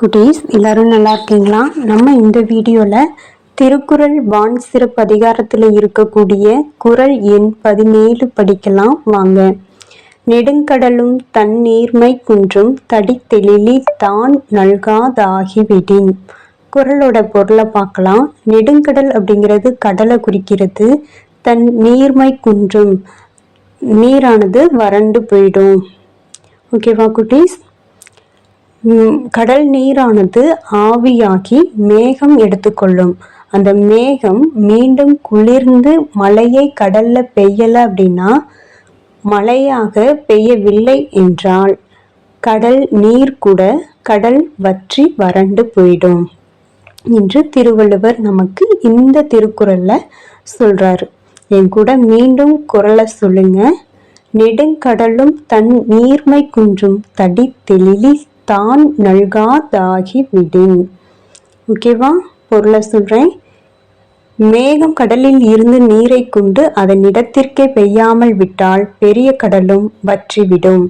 குட்டீஸ் எல்லாரும் நல்லா இருக்கீங்களா? நம்ம இந்த வீடியோவில் திருக்குறள் வான் சிறப்பு அதிகாரத்தில் இருக்கக்கூடிய குறள் எண் பதினேழு படிக்கலாம். வாங்க. நெடுங்கடலும் தன்னீர்மை குன்றும் தடித்தெழிலி தான் நல்காதாகிவிடின். குறளோட பொருளை பார்க்கலாம். நெடுங்கடல் அப்படிங்கிறது கடலை குறிக்கிறது. தன் நீர்மை குன்றும். நீரானது வறண்டு போயிடும். ஓகேவா குட்டீஸ்? கடல் நீரானது ஆவியாகி மேகம் எடுத்துக்கொள்ளும். அந்த மேகம் மீண்டும் குளிர்ந்து மழையை கடல்ல பெய்யல அப்படின்னா மழையாக பெய்யவில்லை என்றால் கடல் நீர் கூட கடல் வற்றி வறண்டு போயிடும் என்று திருவள்ளுவர் நமக்கு இந்த திருக்குறள்ல சொல்றாரு. என் கூட மீண்டும் குரலை சொல்லுங்க. நெடுங்கடலும் தன் நீர்மை குன்றும் தடி தெளிலி தான் நல்காதாகி விடின். ஓகேவா? பொருளை சொல்கிறேன் மேகம் கடலில் இருந்து நீரை கொண்டு அதன் இடத்திற்கே பெய்யாமல் விட்டால் பெரிய கடலும் வற்றிவிடும்.